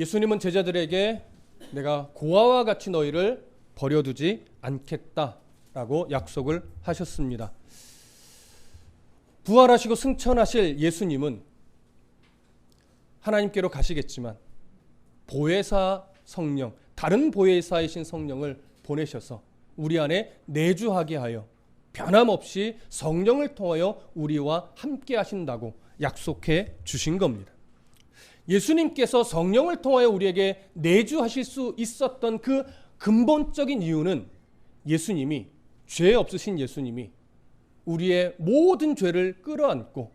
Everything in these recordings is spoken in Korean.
예수님은 제자들에게 내가 고아와 같이 너희를 버려두지 않겠다라고 약속을 하셨습니다. 부활하시고 승천하실 예수님은 하나님께로 가시겠지만 보혜사 성령, 다른 보혜사이신 성령을 보내셔서 우리 안에 내주하게 하여 변함없이 성령을 통하여 우리와 함께 하신다고 약속해 주신 겁니다. 예수님께서 성령을 통하여 우리에게 내주하실 수 있었던 그 근본적인 이유는 예수님이 죄 없으신 예수님이 우리의 모든 죄를 끌어안고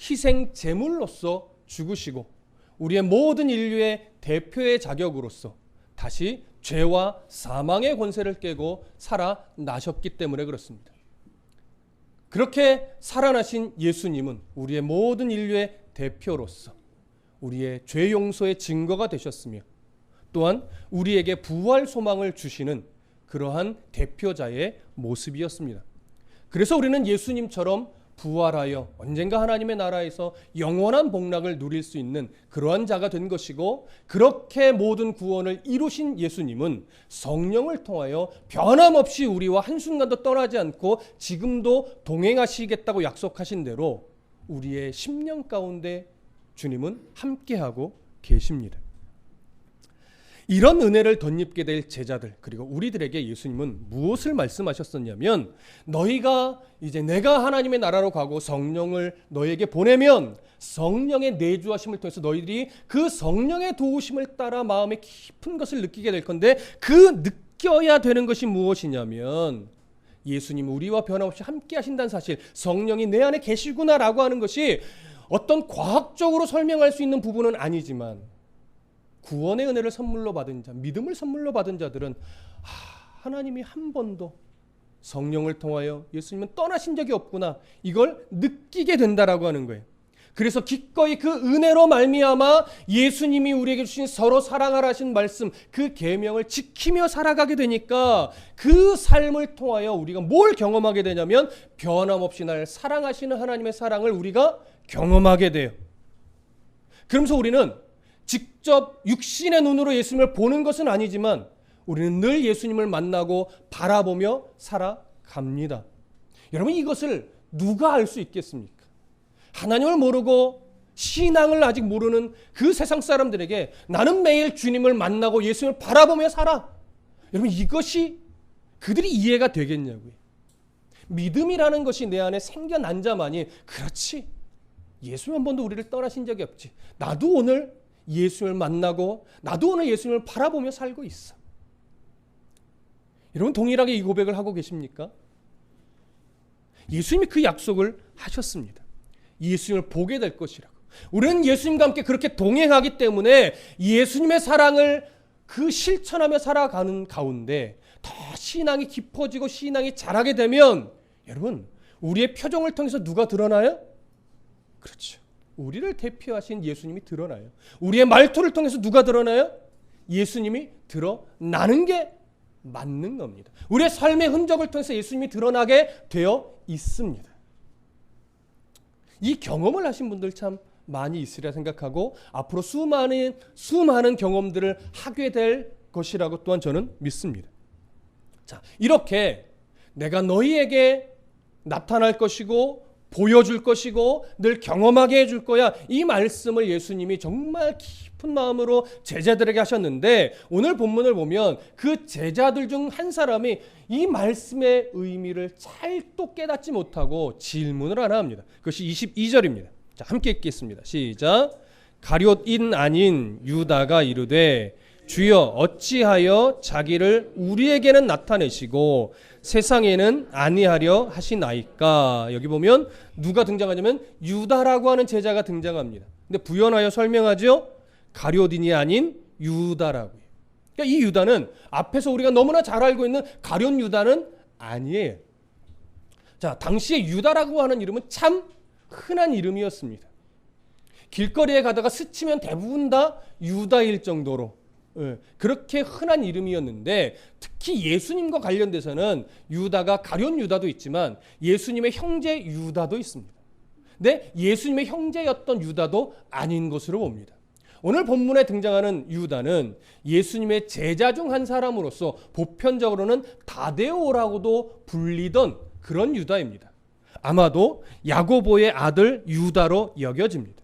희생 제물로서 죽으시고 우리의 모든 인류의 대표의 자격으로서 다시 죄와 사망의 권세를 깨고 살아나셨기 때문에 그렇습니다. 그렇게 살아나신 예수님은 우리의 모든 인류의 대표로서 우리의 죄 용서의 증거가 되셨으며 또한 우리에게 부활 소망을 주시는 그러한 대표자의 모습이었습니다. 그래서 우리는 예수님처럼 부활하여 언젠가 하나님의 나라에서 영원한 복락을 누릴 수 있는 그러한 자가 된 것이고 그렇게 모든 구원을 이루신 예수님은 성령을 통하여 변함없이 우리와 한순간도 떠나지 않고 지금도 동행하시겠다고 약속하신 대로 우리의 심령 가운데 주님은 함께하고 계십니다. 이런 은혜를 덧입게 될 제자들 그리고 우리들에게 예수님은 무엇을 말씀하셨었냐면 너희가 이제 내가 하나님의 나라로 가고 성령을 너희에게 보내면 성령의 내주하심을 통해서 너희들이 그 성령의 도우심을 따라 마음에 깊은 것을 느끼게 될 건데 그 느껴야 되는 것이 무엇이냐면 예수님 우리와 변함없이 함께 하신다는 사실 성령이 내 안에 계시구나라고 하는 것이 어떤 과학적으로 설명할 수 있는 부분은 아니지만 구원의 은혜를 선물로 받은 자, 믿음을 선물로 받은 자들은 아, 하나님이 한 번도 성령을 통하여 예수님은 떠나신 적이 없구나. 이걸 느끼게 된다라고 하는 거예요. 그래서 기꺼이 그 은혜로 말미암아 예수님이 우리에게 주신 서로 사랑하라 하신 말씀 그 계명을 지키며 살아가게 되니까 그 삶을 통하여 우리가 뭘 경험하게 되냐면 변함없이 날 사랑하시는 하나님의 사랑을 우리가 경험하게 돼요. 그러면서 우리는 직접 육신의 눈으로 예수님을 보는 것은 아니지만 우리는 늘 예수님을 만나고 바라보며 살아갑니다. 여러분 이것을 누가 알 수 있겠습니까? 하나님을 모르고 신앙을 아직 모르는 그 세상 사람들에게 나는 매일 주님을 만나고 예수님을 바라보며 살아. 여러분 이것이 그들이 이해가 되겠냐고요. 믿음이라는 것이 내 안에 생겨난 자만이 그렇지. 예수님 한 번도 우리를 떠나신 적이 없지. 나도 오늘 예수님을 만나고 나도 오늘 예수님을 바라보며 살고 있어. 여러분 동일하게 이 고백을 하고 계십니까? 예수님이 그 약속을 하셨습니다. 예수님을 보게 될 것이라고. 우리는 예수님과 함께 그렇게 동행하기 때문에 예수님의 사랑을 그 실천하며 살아가는 가운데 더 신앙이 깊어지고 신앙이 자라게 되면 여러분 우리의 표정을 통해서 누가 드러나요? 그렇죠. 우리를 대표하신 예수님이 드러나요. 우리의 말투를 통해서 누가 드러나요? 예수님이 드러나는 게 맞는 겁니다. 우리의 삶의 흔적을 통해서 예수님이 드러나게 되어 있습니다. 이 경험을 하신 분들 참 많이 있으리라 생각하고 앞으로 수많은 수많은 경험들을 하게 될 것이라고 또한 저는 믿습니다. 자, 이렇게 내가 너희에게 나타날 것이고 보여줄 것이고 늘 경험하게 해줄 거야. 이 말씀을 예수님이 정말 깊은 마음으로 제자들에게 하셨는데 오늘 본문을 보면 그 제자들 중 한 사람이 이 말씀의 의미를 잘또 깨닫지 못하고 질문을 하나 합니다. 그것이 22절입니다. 자, 함께 읽겠습니다. 시작. 가룟인 아닌 유다가 이르되 주여 어찌하여 자기를 우리에게는 나타내시고 세상에는 아니하려 하시나이까 여기 보면 누가 등장하냐면 유다라고 하는 제자가 등장합니다. 근데 부연하여 설명하죠. 가룟인이 아닌 유다라고요. 그러니까 이 유다는 앞에서 우리가 너무나 잘 알고 있는 가룟 유다는 아니에요. 자, 당시에 유다라고 하는 이름은 참 흔한 이름이었습니다. 길거리에 가다가 스치면 대부분 다 유다일 정도로 예, 그렇게 흔한 이름이었는데 특히 예수님과 관련돼서는 유다가 가룟 유다도 있지만 예수님의 형제 유다도 있습니다. 근데 예수님의 형제였던 유다도 아닌 것으로 봅니다. 오늘 본문에 등장하는 유다는 예수님의 제자 중 한 사람으로서 보편적으로는 다데오라고도 불리던 그런 유다입니다. 아마도 야고보의 아들 유다로 여겨집니다.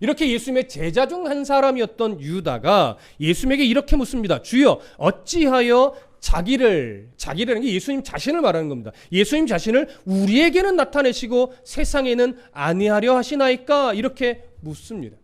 이렇게 예수님의 제자 중 한 사람이었던 유다가 예수님에게 이렇게 묻습니다. 주여 어찌하여 자기를 자기라는 게 예수님 자신을 말하는 겁니다. 예수님 자신을 우리에게는 나타내시고 세상에는 아니하려 하시나이까 이렇게 묻습니다.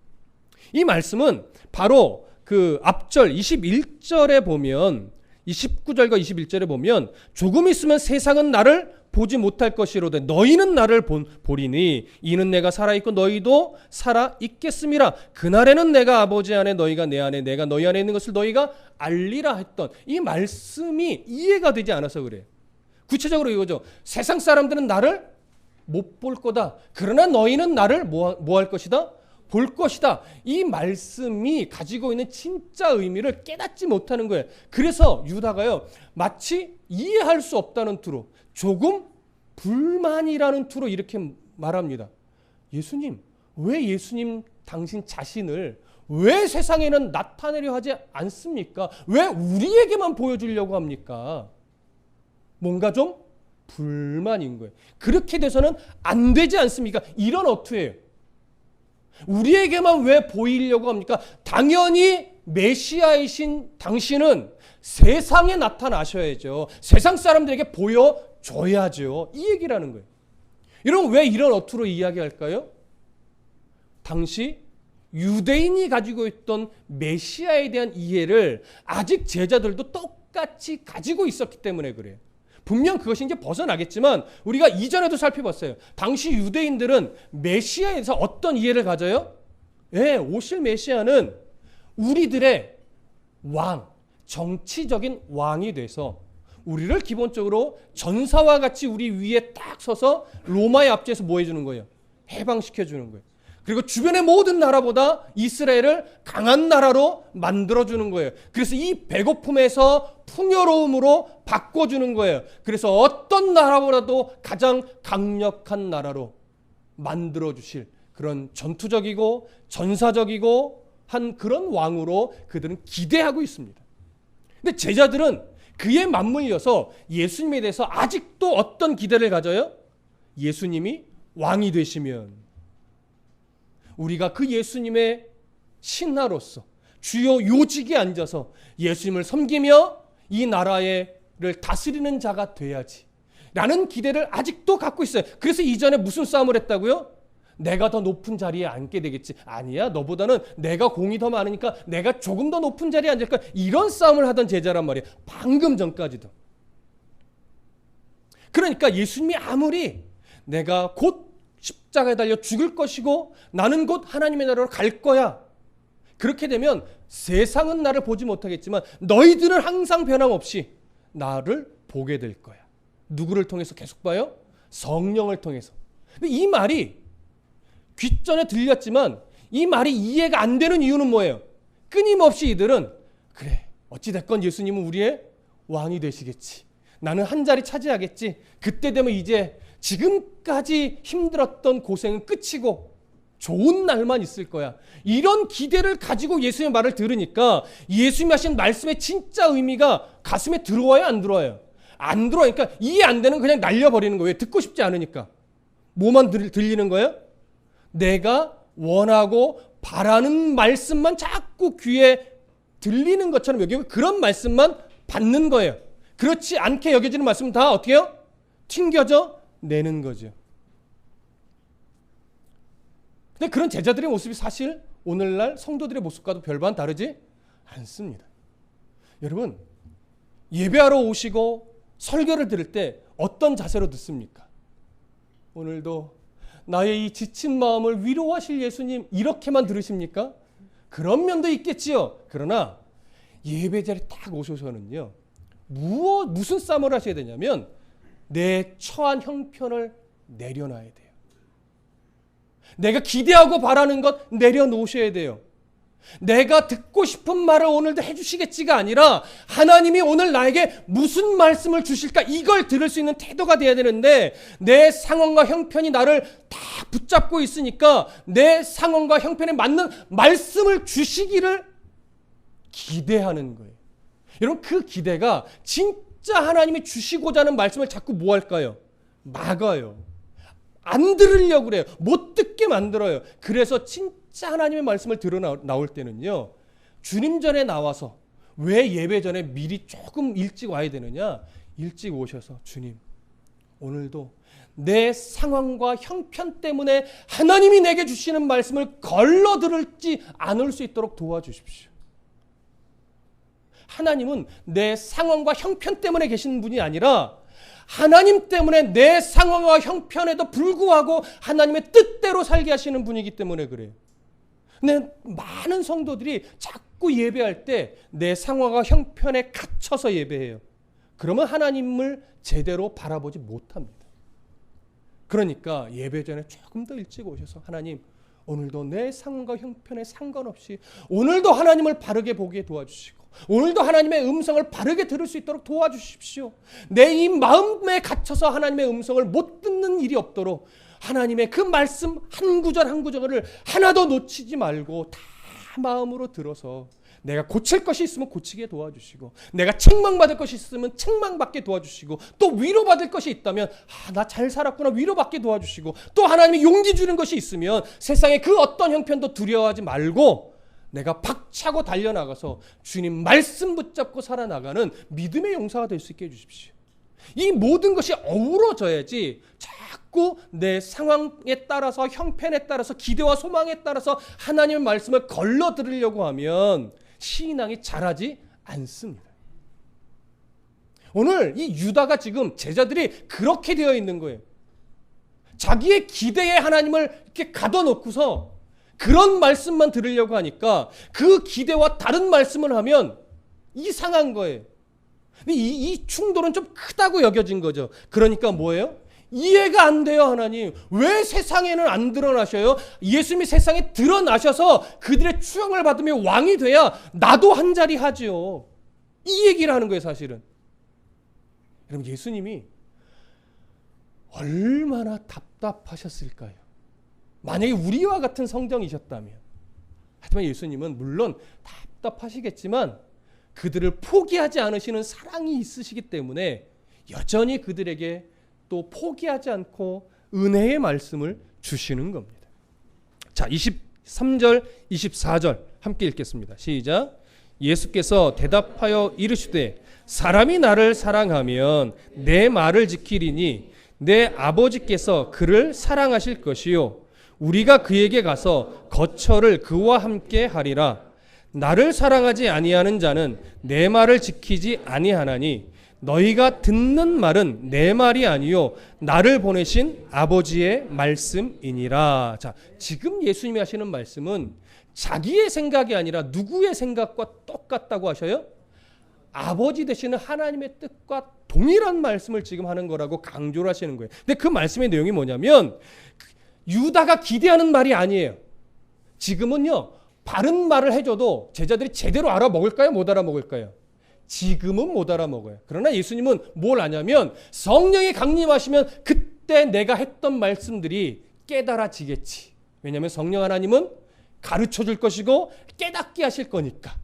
이 말씀은 바로 그 앞절 21절에 보면 29절과 21절에 보면 조금 있으면 세상은 나를 보지 못할 것이로되 너희는 나를 본, 보리니 이는 내가 살아있고 너희도 살아있겠음이라 그날에는 내가 아버지 안에 너희가 내 안에 내가 너희 안에 있는 것을 너희가 알리라 했던 이 말씀이 이해가 되지 않아서 그래요. 구체적으로 이거죠. 세상 사람들은 나를 못 볼 거다. 그러나 너희는 나를 뭐할 것이다 볼 것이다. 이 말씀이 가지고 있는 진짜 의미를 깨닫지 못하는 거예요. 그래서 유다가요, 마치 이해할 수 없다는 투로, 조금 불만이라는 투로 이렇게 말합니다. 예수님, 왜 예수님 당신 자신을 왜 세상에는 나타내려 하지 않습니까? 왜 우리에게만 보여주려고 합니까? 뭔가 좀 불만인 거예요. 그렇게 돼서는 안 되지 않습니까? 이런 어투예요. 우리에게만 왜 보이려고 합니까? 당연히 메시아이신 당신은 세상에 나타나셔야죠. 세상 사람들에게 보여줘야죠. 이 얘기라는 거예요. 여러분, 왜 이런 어투로 이야기할까요? 당시 유대인이 가지고 있던 메시아에 대한 이해를 아직 제자들도 똑같이 가지고 있었기 때문에 그래요. 분명 그것이 이제 벗어나겠지만 우리가 이전에도 살펴봤어요. 당시 유대인들은 메시아에 대해서 어떤 이해를 가져요? 예, 오실 메시아는 우리들의 왕, 정치적인 왕이 돼서 우리를 기본적으로 전사와 같이 우리 위에 딱 서서 로마의 앞제에서 뭐 해주는 거예요? 해방시켜 주는 거예요. 그리고 주변의 모든 나라보다 이스라엘을 강한 나라로 만들어주는 거예요. 그래서 이 배고픔에서 풍요로움으로 바꿔주는 거예요. 그래서 어떤 나라보다도 가장 강력한 나라로 만들어주실 그런 전투적이고 전사적이고 한 그런 왕으로 그들은 기대하고 있습니다. 근데 제자들은 그에 맞물려서 예수님에 대해서 아직도 어떤 기대를 가져요? 예수님이 왕이 되시면 우리가 그 예수님의 신하로서 주요 요직에 앉아서 예수님을 섬기며 이 나라를 다스리는 자가 돼야지. 라는 기대를 아직도 갖고 있어요. 그래서 이전에 무슨 싸움을 했다고요? 내가 더 높은 자리에 앉게 되겠지. 아니야, 너보다는 내가 공이 더 많으니까 내가 조금 더 높은 자리에 앉을 까 이런 싸움을 하던 제자란 말이에요. 방금 전까지도. 그러니까 예수님이 아무리 내가 곧 십자가에 달려 죽을 것이고 나는 곧 하나님의 나라로 갈 거야. 그렇게 되면 세상은 나를 보지 못하겠지만 너희들은 항상 변함없이 나를 보게 될 거야. 누구를 통해서 계속 봐요? 성령을 통해서. 근데 이 말이 귓전에 들렸지만 이 말이 이해가 안 되는 이유는 뭐예요? 끊임없이 이들은 그래 어찌 됐건 예수님은 우리의 왕이 되시겠지. 나는 한 자리 차지하겠지. 그때 되면 이제 지금까지 힘들었던 고생은 끝이고 좋은 날만 있을 거야. 이런 기대를 가지고 예수님의 말을 들으니까 예수님이 하신 말씀의 진짜 의미가 가슴에 들어와요, 안 들어와요? 안 들어와요. 그러니까 이해 안 되는 그냥 날려버리는 거예요. 듣고 싶지 않으니까. 뭐만 들, 들리는 거예요? 내가 원하고 바라는 말씀만 자꾸 귀에 들리는 것처럼 여기고 그런 말씀만 받는 거예요. 그렇지 않게 여겨지는 말씀은 다 어떻게 해요? 튕겨져 내는 거죠. 근데 그런 제자들의 모습이 사실 오늘날 성도들의 모습과도 별반 다르지 않습니다. 여러분, 예배하러 오시고 설교를 들을 때 어떤 자세로 듣습니까? 오늘도 나의 이 지친 마음을 위로하실 예수님 이렇게만 들으십니까? 그런 면도 있겠지요. 그러나 예배 자리에 딱 오셔서는요. 무엇 무슨 싸움을 하셔야 되냐면 내 처한 형편을 내려놔야 돼요. 내가 기대하고 바라는 것 내려놓으셔야 돼요. 내가 듣고 싶은 말을 오늘도 해주시겠지가 아니라 하나님이 오늘 나에게 무슨 말씀을 주실까 이걸 들을 수 있는 태도가 돼야 되는데 내 상황과 형편이 나를 다 붙잡고 있으니까 내 상황과 형편에 맞는 말씀을 주시기를 기대하는 거예요. 여러분 그 기대가 진짜 하나님이 주시고자 하는 말씀을 자꾸 뭐 할까요? 막아요. 안 들으려고 그래요. 못 듣게 만들어요. 그래서 진짜 하나님의 말씀을 들어 나올 때는요. 주님 전에 나와서 왜 예배 전에 미리 조금 일찍 와야 되느냐? 일찍 오셔서 주님 오늘도 내 상황과 형편 때문에 하나님이 내게 주시는 말씀을 걸러 들을지 않을 수 있도록 도와주십시오. 하나님은 내 상황과 형편 때문에 계시는 분이 아니라 하나님 때문에 내 상황과 형편에도 불구하고 하나님의 뜻대로 살게 하시는 분이기 때문에 그래요. 근데 많은 성도들이 자꾸 예배할 때 내 상황과 형편에 갇혀서 예배해요. 그러면 하나님을 제대로 바라보지 못합니다. 그러니까 예배 전에 조금 더 일찍 오셔서 하나님 오늘도 내 상황과 형편에 상관없이 오늘도 하나님을 바르게 보게 도와주시고 오늘도 하나님의 음성을 바르게 들을 수 있도록 도와주십시오. 내 이 마음에 갇혀서 하나님의 음성을 못 듣는 일이 없도록 하나님의 그 말씀 한 구절 한 구절을 하나도 놓치지 말고 다 마음으로 들어서 내가 고칠 것이 있으면 고치게 도와주시고 내가 책망받을 것이 있으면 책망받게 도와주시고 또 위로받을 것이 있다면 아, 나 잘 살았구나 위로받게 도와주시고 또 하나님이 용기 주는 것이 있으면 세상에 그 어떤 형편도 두려워하지 말고 내가 박차고 달려나가서 주님 말씀 붙잡고 살아나가는 믿음의 용사가 될 수 있게 해주십시오. 이 모든 것이 어우러져야지 자꾸 내 상황에 따라서 형편에 따라서 기대와 소망에 따라서 하나님의 말씀을 걸러 들으려고 하면 신앙이 자라지 않습니다. 오늘 이 유다가 지금 제자들이 그렇게 되어 있는 거예요. 자기의 기대에 하나님을 이렇게 가둬놓고서 그런 말씀만 들으려고 하니까 그 기대와 다른 말씀을 하면 이상한 거예요. 이, 이 충돌은 좀 크다고 여겨진 거죠. 그러니까 뭐예요? 이해가 안 돼요, 하나님. 왜 세상에는 안 드러나셔요? 예수님이 세상에 드러나셔서 그들의 추앙을 받으며 왕이 돼야 나도 한 자리 하지요. 이 얘기를 하는 거예요, 사실은. 여러분, 예수님이 얼마나 답답하셨을까요? 만약에 우리와 같은 성정이셨다면. 하지만 예수님은 물론 답답하시겠지만 그들을 포기하지 않으시는 사랑이 있으시기 때문에 여전히 그들에게 또 포기하지 않고 은혜의 말씀을 주시는 겁니다. 자, 23절, 24절 함께 읽겠습니다. 시작. 예수께서 대답하여 이르시되 사람이 나를 사랑하면 내 말을 지키리니 내 아버지께서 그를 사랑하실 것이요 우리가 그에게 가서 거처를 그와 함께 하리라 나를 사랑하지 아니하는 자는 내 말을 지키지 아니하나니 너희가 듣는 말은 내 말이 아니요 나를 보내신 아버지의 말씀이니라. 자, 지금 예수님이 하시는 말씀은 자기의 생각이 아니라 누구의 생각과 똑같다고 하셔요? 아버지 되시는 하나님의 뜻과 동일한 말씀을 지금 하는 거라고 강조를 하시는 거예요. 근데 그 말씀의 내용이 뭐냐면 유다가 기대하는 말이 아니에요. 지금은요. 바른 말을 해줘도 제자들이 제대로 알아먹을까요? 못 알아먹을까요? 지금은 못 알아먹어요. 그러나 예수님은 뭘 아냐면 성령이 강림하시면 그때 내가 했던 말씀들이 깨달아지겠지. 왜냐하면 성령 하나님은 가르쳐 줄 것이고 깨닫게 하실 거니까.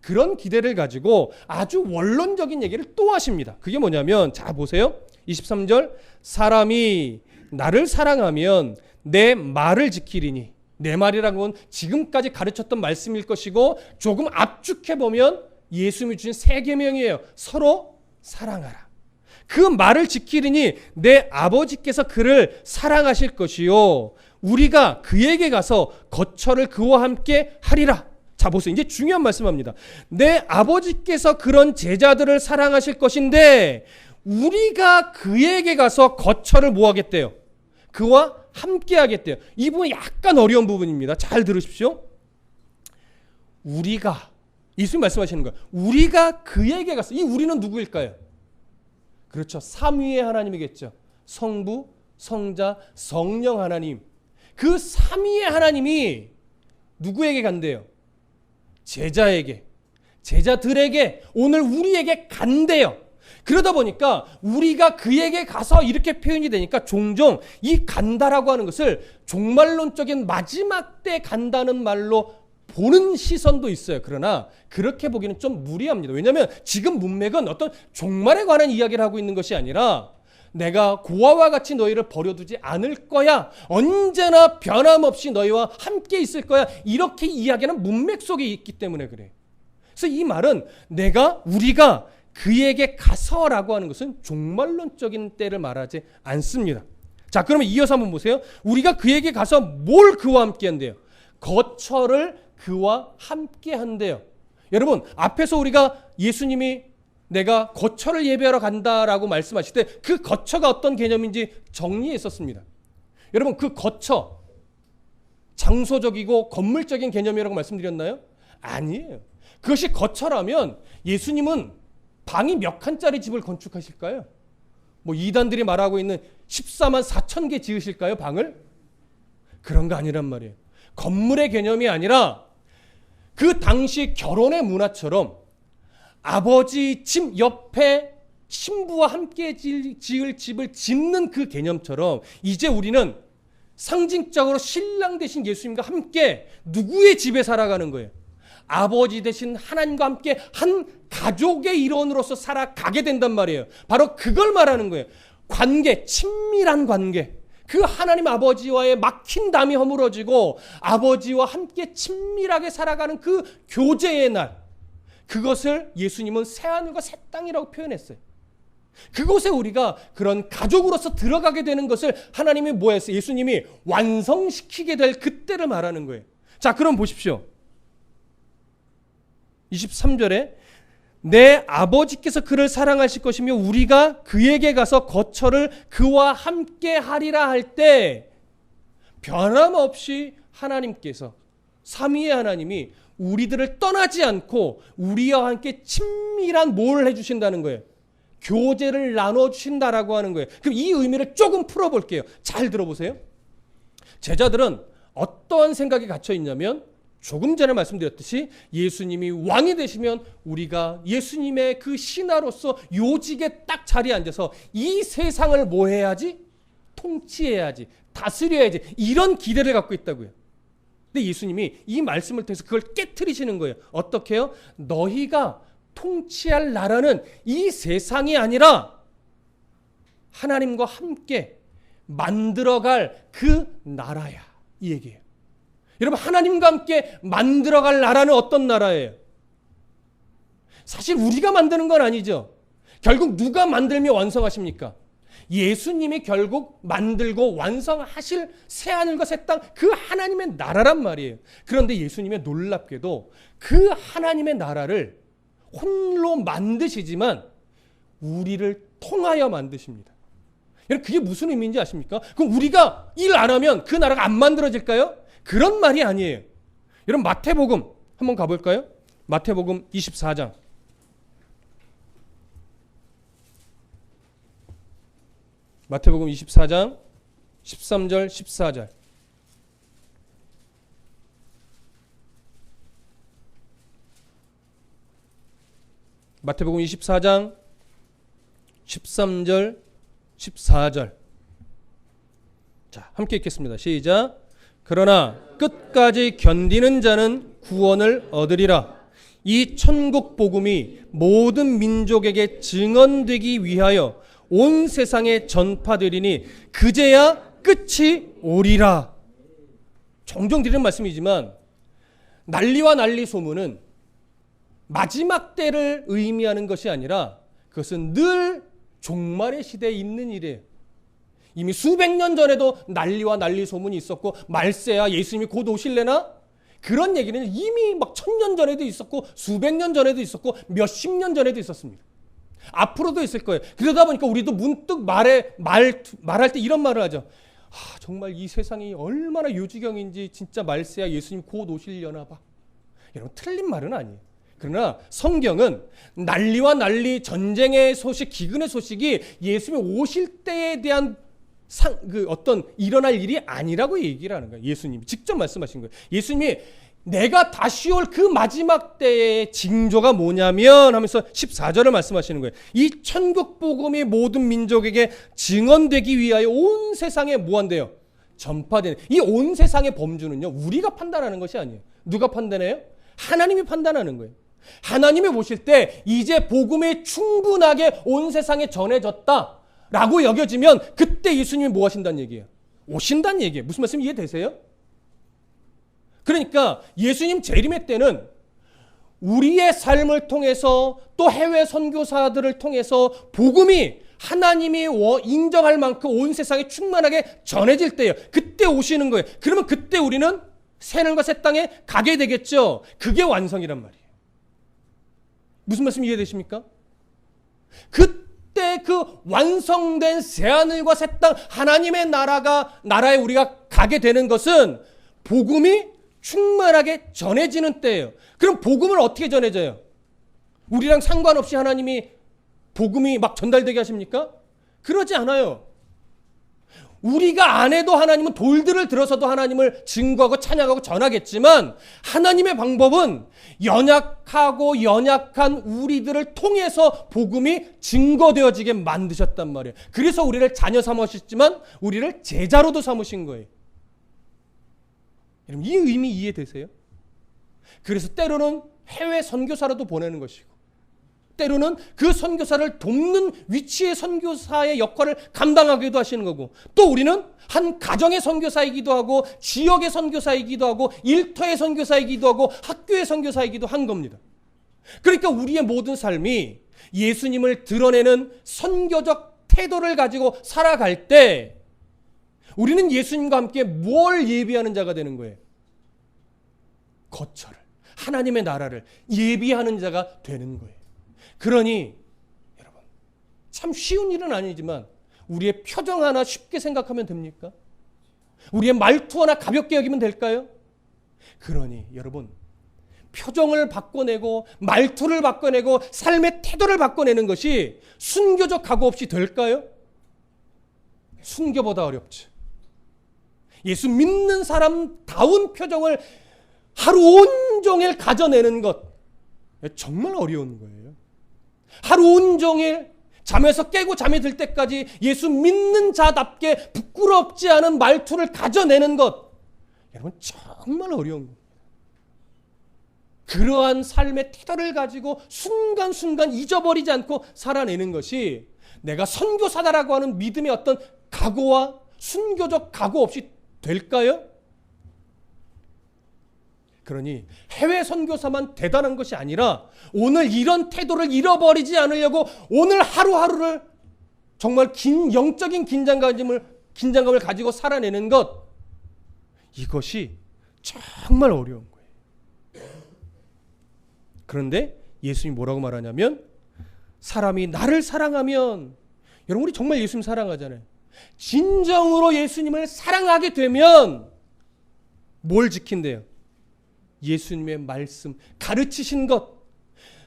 그런 기대를 가지고 아주 원론적인 얘기를 또 하십니다. 그게 뭐냐면 자 보세요. 23절 사람이 나를 사랑하면 내 말을 지키리니 내 말이라는 건 지금까지 가르쳤던 말씀일 것이고 조금 압축해 보면 예수님이 주신 세 계명이에요. 서로 사랑하라. 그 말을 지키리니 내 아버지께서 그를 사랑하실 것이요 우리가 그에게 가서 거처를 그와 함께 하리라. 자 보세요. 이제 중요한 말씀합니다. 내 아버지께서 그런 제자들을 사랑하실 것인데 우리가 그에게 가서 거처를 뭐 하겠대요? 그와 함께 하겠대요. 이 부분이 약간 어려운 부분입니다. 잘 들으십시오. 우리가 예수님 말씀하시는 거예요. 우리가 그에게 가서 이 우리는 누구일까요? 그렇죠. 삼위의 하나님이겠죠. 성부, 성자, 성령 하나님. 그 삼위의 하나님이 누구에게 간대요? 제자에게 제자들에게 오늘 우리에게 간대요. 그러다 보니까 우리가 그에게 가서 이렇게 표현이 되니까 종종 이 간다라고 하는 것을 종말론적인 마지막 때 간다는 말로 보는 시선도 있어요. 그러나 그렇게 보기는 좀 무리합니다. 왜냐하면 지금 문맥은 어떤 종말에 관한 이야기를 하고 있는 것이 아니라 내가 고아와 같이 너희를 버려두지 않을 거야. 언제나 변함없이 너희와 함께 있을 거야. 이렇게 이야기하는 문맥 속에 있기 때문에 그래. 그래서 이 말은 내가 우리가 그에게 가서라고 하는 것은 종말론적인 때를 말하지 않습니다. 자, 그러면 이어서 한번 보세요. 우리가 그에게 가서 뭘 그와 함께 한대요? 거처를 그와 함께 한대요. 여러분, 앞에서 우리가 예수님이 내가 거처를 예배하러 간다라고 말씀하실 때 그 거처가 어떤 개념인지 정리했었습니다. 여러분, 그 거처, 장소적이고 건물적인 개념이라고 말씀드렸나요? 아니에요. 그것이 거처라면 예수님은 방이 몇 칸짜리 집을 건축하실까요? 뭐 이단들이 말하고 있는 14만 4천 개 지으실까요? 방을? 그런 거 아니란 말이에요. 건물의 개념이 아니라 그 당시 결혼의 문화처럼 아버지 집 옆에 신부와 함께 지을 집을 짓는 그 개념처럼 이제 우리는 상징적으로 신랑 대신 예수님과 함께 누구의 집에 살아가는 거예요? 아버지 대신 하나님과 함께 한 가족의 일원으로서 살아가게 된단 말이에요. 바로 그걸 말하는 거예요. 관계, 친밀한 관계. 그 하나님 아버지와의 막힌 담이 허물어지고 아버지와 함께 친밀하게 살아가는 그 교제의 날. 그것을 예수님은 새하늘과 새 땅이라고 표현했어요. 그곳에 우리가 그런 가족으로서 들어가게 되는 것을 하나님이 뭐 했어요? 예수님이 완성시키게 될 그때를 말하는 거예요. 자, 그럼 보십시오. 23절에 내 아버지께서 그를 사랑하실 것이며 우리가 그에게 가서 거처를 그와 함께 하리라 할 때 변함없이 하나님께서 삼위의 하나님이 우리들을 떠나지 않고 우리와 함께 친밀한 뭘 해주신다는 거예요. 교제를 나눠주신다라고 하는 거예요. 그럼 이 의미를 조금 풀어볼게요. 잘 들어보세요. 제자들은 어떠한 생각이 갇혀 있냐면 조금 전에 말씀드렸듯이 예수님이 왕이 되시면 우리가 예수님의 그 신하로서 요직에 딱 자리에 앉아서 이 세상을 뭐 해야지? 통치해야지. 다스려야지. 이런 기대를 갖고 있다고요. 근데 예수님이 이 말씀을 통해서 그걸 깨뜨리시는 거예요. 어떻게요? 너희가 통치할 나라는 이 세상이 아니라 하나님과 함께 만들어갈 그 나라야. 이 얘기예요. 여러분 하나님과 함께 만들어갈 나라는 어떤 나라예요? 사실 우리가 만드는 건 아니죠. 결국 누가 만들며 완성하십니까? 예수님이 결국 만들고 완성하실 새하늘과 새 땅 그 하나님의 나라란 말이에요. 그런데 예수님의 놀랍게도 그 하나님의 나라를 홀로 만드시지만 우리를 통하여 만드십니다. 여러분 그게 무슨 의미인지 아십니까? 그럼 우리가 일 안 하면 그 나라가 안 만들어질까요? 그런 말이 아니에요. 여러분 마태복음 한번 가볼까요? 마태복음 24장. 마태복음 24장 13절 14절. 마태복음 24장 13절 14절. 자, 함께 읽겠습니다. 시작. 그러나 끝까지 견디는 자는 구원을 얻으리라. 이 천국 복음이 모든 민족에게 증언되기 위하여 온 세상에 전파되리니 그제야 끝이 오리라. 종종 드리는 말씀이지만 난리와 난리 소문은 마지막 때를 의미하는 것이 아니라 그것은 늘 종말의 시대에 있는 일이에요. 이미 수백 년 전에도 난리와 난리 소문이 있었고 말세야 예수님이 곧 오실래나? 그런 얘기는 이미 막 천 년 전에도 있었고 수백 년 전에도 있었고 몇십 년 전에도 있었습니다. 앞으로도 있을 거예요. 그러다 보니까 우리도 문득 말에 말 말할 때 이런 말을 하죠. 아, 정말 이 세상이 얼마나 요지경인지 진짜 말세야 예수님 곧 오실려나 봐. 여러분 틀린 말은 아니에요. 그러나 성경은 난리와 난리 전쟁의 소식, 기근의 소식이 예수님 오실 때에 대한 상, 그 어떤 일어날 일이 아니라고 얘기를 하는 거예요. 예수님이 직접 말씀하신 거예요. 예수님이 내가 다시 올 그 마지막 때의 징조가 뭐냐면 하면서 14절을 말씀하시는 거예요. 이 천국 복음이 모든 민족에게 증언되기 위하여 온 세상에 무한대요. 전파되는 이 온 세상의 범주는요. 우리가 판단하는 것이 아니에요. 누가 판단해요? 하나님이 판단하는 거예요. 하나님이 보실 때 이제 복음이 충분하게 온 세상에 전해졌다 라고 여겨지면 그때 예수님이 뭐 하신다는 얘기예요? 오신다는 얘기예요. 무슨 말씀 이해되세요? 그러니까 예수님 재림의 때는 우리의 삶을 통해서 또 해외 선교사들을 통해서 복음이 하나님이 인정할 만큼 온 세상에 충만하게 전해질 때예요. 그때 오시는 거예요. 그러면 그때 우리는 새늘과 새 땅에 가게 되겠죠. 그게 완성이란 말이에요. 무슨 말씀 이해되십니까? 그 때그 완성된 새하늘과 새 땅 하나님의 나라가 나라에 우리가 가게 되는 것은 복음이 충만하게 전해지는 때예요. 그럼 복음을 어떻게 전해져요? 우리랑 상관없이 하나님이 복음이 막 전달되게 하십니까? 그러지 않아요. 우리가 안 해도 하나님은 돌들을 들어서도 하나님을 증거하고 찬양하고 전하겠지만 하나님의 방법은 연약하고 연약한 우리들을 통해서 복음이 증거되어지게 만드셨단 말이에요. 그래서 우리를 자녀 삼으셨지만 우리를 제자로도 삼으신 거예요. 여러분 이 의미 이해되세요? 그래서 때로는 해외 선교사라도 보내는 것이고 때로는 그 선교사를 돕는 위치의 선교사의 역할을 감당하기도 하시는 거고 또 우리는 한 가정의 선교사이기도 하고 지역의 선교사이기도 하고 일터의 선교사이기도 하고 학교의 선교사이기도 한 겁니다. 그러니까 우리의 모든 삶이 예수님을 드러내는 선교적 태도를 가지고 살아갈 때 우리는 예수님과 함께 뭘 예비하는 자가 되는 거예요? 거처를 하나님의 나라를 예비하는 자가 되는 거예요. 그러니 여러분 참 쉬운 일은 아니지만 우리의 표정 하나 쉽게 생각하면 됩니까? 우리의 말투 하나 가볍게 여기면 될까요? 그러니 여러분 표정을 바꿔내고 말투를 바꿔내고 삶의 태도를 바꿔내는 것이 순교적 각오 없이 될까요? 순교보다 어렵지. 예수 믿는 사람다운 표정을 하루 온종일 가져내는 것 정말 어려운 거예요. 하루 온종일 잠에서 깨고 잠이 들 때까지 예수 믿는 자답게 부끄럽지 않은 말투를 가져내는 것 여러분 정말 어려운 겁니다. 그러한 삶의 태도를 가지고 순간순간 잊어버리지 않고 살아내는 것이 내가 선교사다라고 하는 믿음의 어떤 각오와 순교적 각오 없이 될까요? 그러니 해외 선교사만 대단한 것이 아니라 오늘 이런 태도를 잃어버리지 않으려고 오늘 하루하루를 정말 긴 영적인 긴장감을 긴장감을 가지고 살아내는 것 이것이 정말 어려운 거예요. 그런데 예수님이 뭐라고 말하냐면 사람이 나를 사랑하면 여러분 우리 정말 예수님 사랑하잖아요. 진정으로 예수님을 사랑하게 되면 뭘 지킨대요? 예수님의 말씀, 가르치신 것.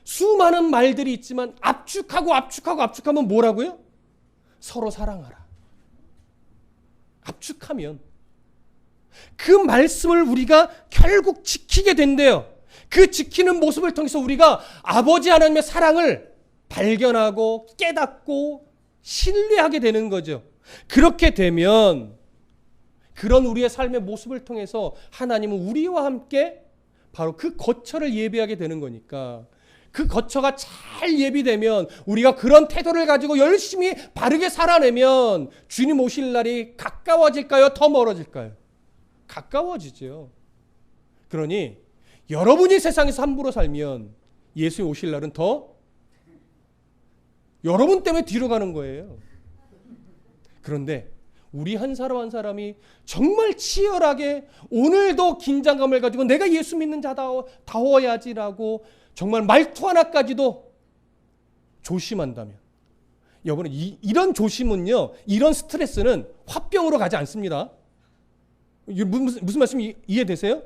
수많은 말들이 있지만 압축하고 압축하고 압축하면 뭐라고요? 서로 사랑하라. 압축하면 그 말씀을 우리가 결국 지키게 된대요. 그 지키는 모습을 통해서 우리가 아버지 하나님의 사랑을 발견하고 깨닫고 신뢰하게 되는 거죠. 그렇게 되면 그런 우리의 삶의 모습을 통해서 하나님은 우리와 함께 바로 그 거처를 예비하게 되는 거니까 그 거처가 잘 예비되면 우리가 그런 태도를 가지고 열심히 바르게 살아내면 주님 오실 날이 가까워질까요? 더 멀어질까요? 가까워지죠. 그러니 여러분이 세상에서 함부로 살면 예수님 오실 날은 더 여러분 때문에 뒤로 가는 거예요. 그런데 우리 한 사람 한 사람이 정말 치열하게 오늘도 긴장감을 가지고 내가 예수 믿는 자다워야지라고 정말 말투 하나까지도 조심한다면 여러분 이, 이런 조심은요 이런 스트레스는 화병으로 가지 않습니다. 무슨, 무슨 말씀 이해되세요?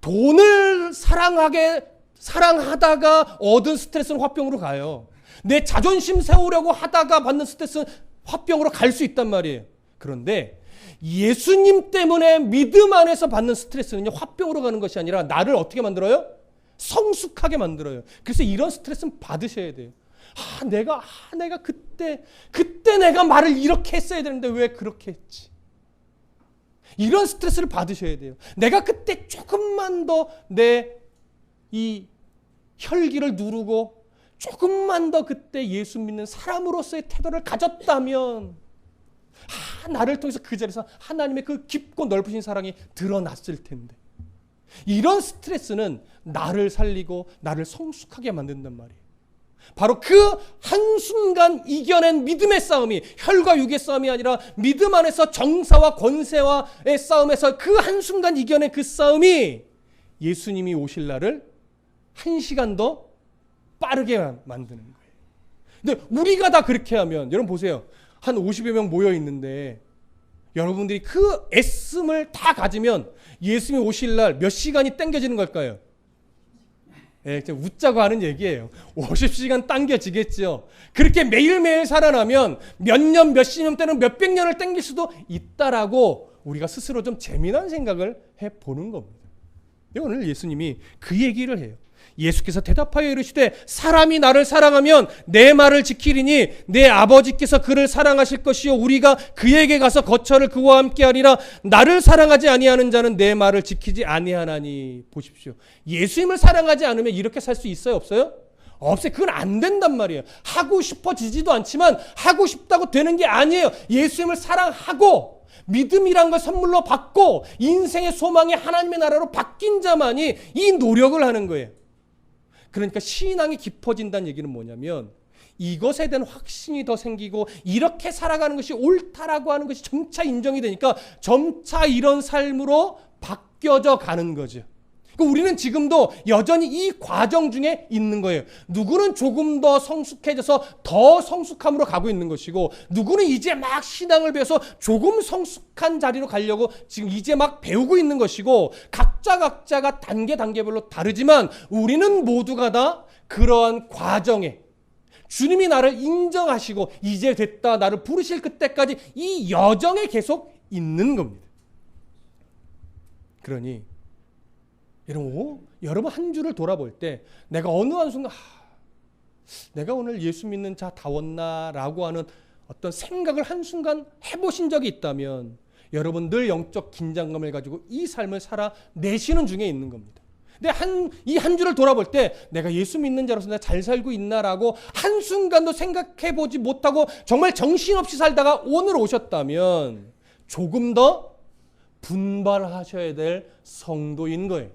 돈을 사랑하게 사랑하다가 얻은 스트레스는 화병으로 가요. 내 자존심 세우려고 하다가 받는 스트레스는 화병으로 갈 수 있단 말이에요. 그런데 예수님 때문에 믿음 안에서 받는 스트레스는요, 화병으로 가는 것이 아니라 나를 어떻게 만들어요? 성숙하게 만들어요. 그래서 이런 스트레스는 받으셔야 돼요. 아, 내가, 아, 내가 그때, 그때 내가 말을 이렇게 했어야 되는데 왜 그렇게 했지? 이런 스트레스를 받으셔야 돼요. 내가 그때 조금만 더 내 이 혈기를 누르고 조금만 더 그때 예수 믿는 사람으로서의 태도를 가졌다면 아, 나를 통해서 그 자리에서 하나님의 그 깊고 넓으신 사랑이 드러났을 텐데. 이런 스트레스는 나를 살리고 나를 성숙하게 만든단 말이에요. 바로 그 한순간 이겨낸 믿음의 싸움이 혈과 육의 싸움이 아니라 믿음 안에서 정사와 권세와의 싸움에서 그 한순간 이겨낸 그 싸움이 예수님이 오실 날을 한 시간 더 빠르게 만드는 거예요. 근데 우리가 다 그렇게 하면 여러분 보세요. 한 50여 명 모여 있는데 여러분들이 그 애씀을 다 가지면 예수님이 오실 날 몇 시간이 땡겨지는 걸까요? 예, 웃자고 하는 얘기예요. 50시간 당겨지겠죠. 그렇게 매일매일 살아나면 몇 년, 몇십 년 때는 몇백 년을 땡길 수도 있다라고 우리가 스스로 좀 재미난 생각을 해 보는 겁니다. 오늘 예수님이 그 얘기를 해요. 예수께서 대답하여 이르시되 사람이 나를 사랑하면 내 말을 지키리니 내 아버지께서 그를 사랑하실 것이요 우리가 그에게 가서 거처를 그와 함께 하리라 나를 사랑하지 아니하는 자는 내 말을 지키지 아니하나니 보십시오. 예수님을 사랑하지 않으면 이렇게 살 수 있어요, 없어요? 없어요. 그건 안 된단 말이에요. 하고 싶어지지도 않지만 하고 싶다고 되는 게 아니에요. 예수님을 사랑하고 믿음이란 걸 선물로 받고 인생의 소망이 하나님의 나라로 바뀐 자만이 이 노력을 하는 거예요. 그러니까 신앙이 깊어진다는 얘기는 뭐냐면 이것에 대한 확신이 더 생기고 이렇게 살아가는 것이 옳다라고 하는 것이 점차 인정이 되니까 점차 이런 삶으로 바뀌어져 가는 거죠. 그러니까 우리는 지금도 여전히 이 과정 중에 있는 거예요. 누구는 조금 더 성숙해져서 더 성숙함으로 가고 있는 것이고, 누구는 이제 막 신앙을 배워서 조금 성숙한 자리로 가려고 지금 이제 막 배우고 있는 것이고, 각자 각자가 단계 단계별로 다르지만 우리는 모두가 다 그러한 과정에 주님이 나를 인정하시고 이제 됐다 나를 부르실 그때까지 이 여정에 계속 있는 겁니다. 그러니 여러분, 오, 여러분 한 주를 돌아볼 때 내가 어느 한순간 하, 내가 오늘 예수 믿는 자 다웠나라고 하는 어떤 생각을 한순간 해보신 적이 있다면 여러분 늘 영적 긴장감을 가지고 이 삶을 살아내시는 중에 있는 겁니다. 근데 한, 이 한 주를 돌아볼 때 내가 예수 믿는 자로서 내가 잘 살고 있나라고 한순간도 생각해 보지 못하고 정말 정신없이 살다가 오늘 오셨다면 조금 더 분발하셔야 될 성도인 거예요.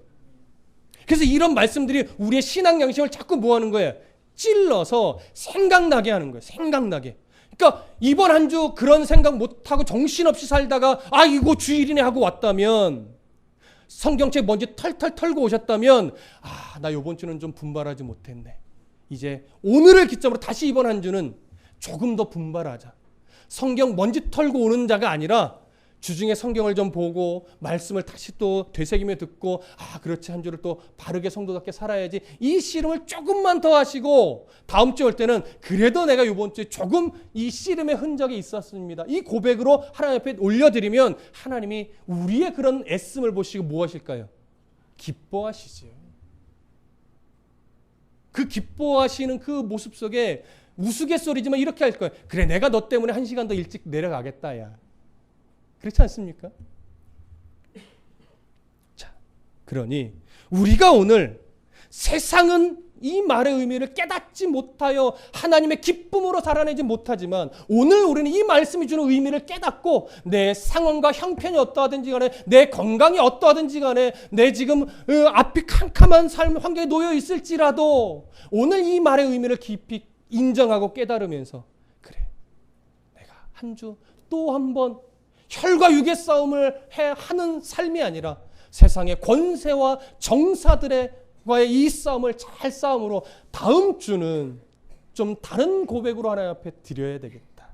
그래서 이런 말씀들이 우리의 신앙 양심을 자꾸 뭐 하는 거예요? 찔러서 생각나게 하는 거예요. 생각나게. 그러니까 이번 한 주 그런 생각 못 하고 정신없이 살다가 아 이거 주일이네 하고 왔다면 성경책 먼지 털털 털고 오셨다면 아나 이번 주는 좀 분발하지 못했네. 이제 오늘을 기점으로 다시 이번 한 주는 조금 더 분발하자. 성경 먼지 털고 오는 자가 아니라 주중에 성경을 좀 보고 말씀을 다시 또 되새기며 듣고 아 그렇지 한 주를 또 바르게 성도답게 살아야지. 이 씨름을 조금만 더 하시고 다음 주 올 때는 그래도 내가 이번 주에 조금 이 씨름의 흔적이 있었습니다. 이 고백으로 하나님 앞에 올려드리면 하나님이 우리의 그런 애씀을 보시고 무엇일까요? 기뻐하시지요. 그 기뻐하시는 그 모습 속에 우스갯소리지만 이렇게 할 거예요. 그래 내가 너 때문에 한 시간 더 일찍 내려가겠다 야 그렇지 않습니까? 자, 그러니 우리가 오늘 세상은 이 말의 의미를 깨닫지 못하여 하나님의 기쁨으로 살아내지 못하지만 오늘 우리는 이 말씀이 주는 의미를 깨닫고 내 상황과 형편이 어떠하든지 간에 내 건강이 어떠하든지 간에 내 지금 어, 앞이 캄캄한 삶 환경에 놓여 있을지라도 오늘 이 말의 의미를 깊이 인정하고 깨달으면서 그래 내가 한 주 또 한 번 혈과 육의 싸움을 해 하는 삶이 아니라 세상의 권세와 정사들과의 이 싸움을 잘 싸움으로 다음 주는 좀 다른 고백으로 하나님 앞에 드려야 되겠다.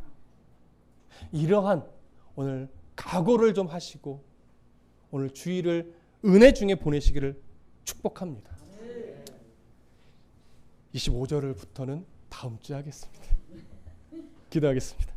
이러한 오늘 각오를 좀 하시고 오늘 주일을 은혜 중에 보내시기를 축복합니다. 25절을부터는 다음 주에 하겠습니다. 기도하겠습니다.